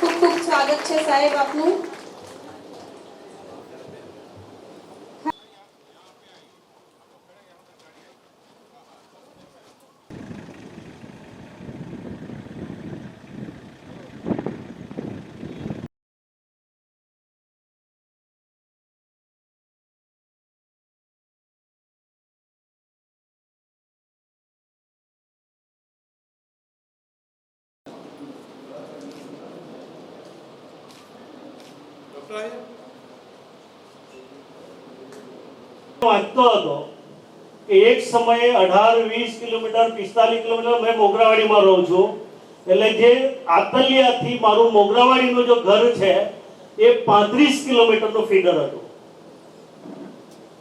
ખૂબ ખૂબ સ્વાગત છે સાહેબ આપનું વાંચતો એક સમયે અઢાર, વીસ કિલોમીટર, પિસ્તાલીસ કિલોમીટર મેં મોગરાવાડીમાં રહું છું. એટલે જે આતલિયાથી મારું મોગરાવાડીનું જો ઘર છે, એ પાંત્રીસ કિલોમીટરનું ફીડર હતું.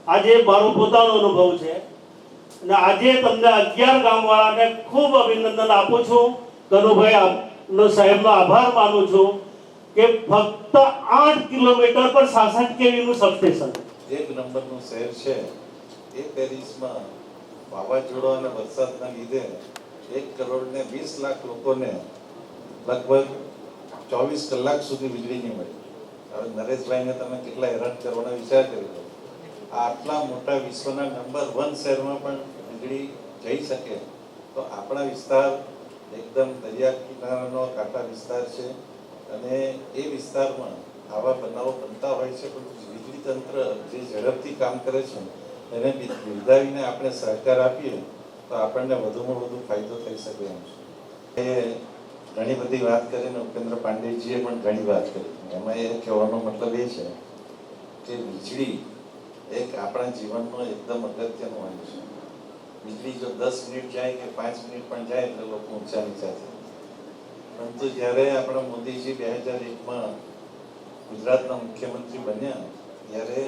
આજે મારો પોતાનો અનુભવ છે. અને આજે તમને અગિયાર ગામવાળાને ખૂબ અભિનંદન આપું છું. કનુભાઈ આપનો સાહેબનો આભાર માનું છું. કે ફક્ત આઠ કિલોમીટર પર 66 કેવી નું સબસ્ટેશન એક નંબરનું શહેર છે, એ પેરિસમાં વાવાઝોડા અને વરસાદના લીધે એક કરોડ ને વીસ લાખ લોકોને લગભગ ચોવીસ કલાક સુધી વીજળી નહીં મળી. હવે નરેશભાઈને તમે કેટલા હેરાન કરવાનો વિચાર કર્યો? આટલા મોટા વિશ્વના નંબર વન શહેરમાં પણ વીજળી જઈ શકે. તો આપણા વિસ્તાર એકદમ દરિયા કિનારાનો કાંઠા વિસ્તાર છે. અને એ વિસ્તારમાં આવા બનાવો બનતા હોય છે, પણ વીજળી તંત્ર જે ઝડપથી કામ કરે છે, એને બિરદાવીને આપણે સહકાર આપીએ, તો આપણને વધુમાં વધુ ફાયદો થઈ શકે એમ છે. એ ઘણી બધી વાત કરીને ઉપેન્દ્ર પાંડેજીએ પણ ઘણી વાત કરી. એમાં એ કહેવાનો મતલબ એ છે કે વીજળી એક આપણા જીવનનો એકદમ અગત્યનો અંગ છે. વીજળી જો દસ મિનિટ જાય કે પાંચ મિનિટ પણ જાય, એટલે લોકો ઊંચા નીચા થાય. પરંતુ જ્યારે આપણા મોદીજી બે હજાર એકમાં ગુજરાતના મુખ્યમંત્રી બન્યા, ત્યારે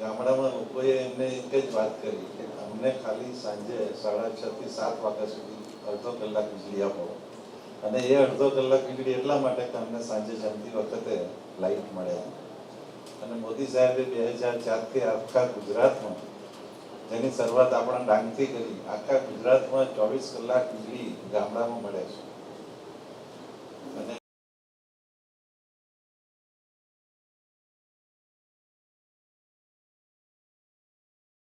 ગામડામાં લોકોએ એમને એક જ વાત કરી કે અમને ખાલી સાંજે સાડા છ થી સાત વાગ્યા સુધી અડધો કલાક વીજળી આપો. અને એ અડધો કલાક વીજળી એટલા માટે કે અમને સાંજે જમતી વખતે લાઈટ મળે. અને મોદી સાહેબે બે હજાર ચારથી આખા ગુજરાતમાં જેની શરૂઆત આપણા ડાંગથી કરી, આખા ગુજરાતમાં ચોવીસ કલાક વીજળી ગામડામાં મળે છે.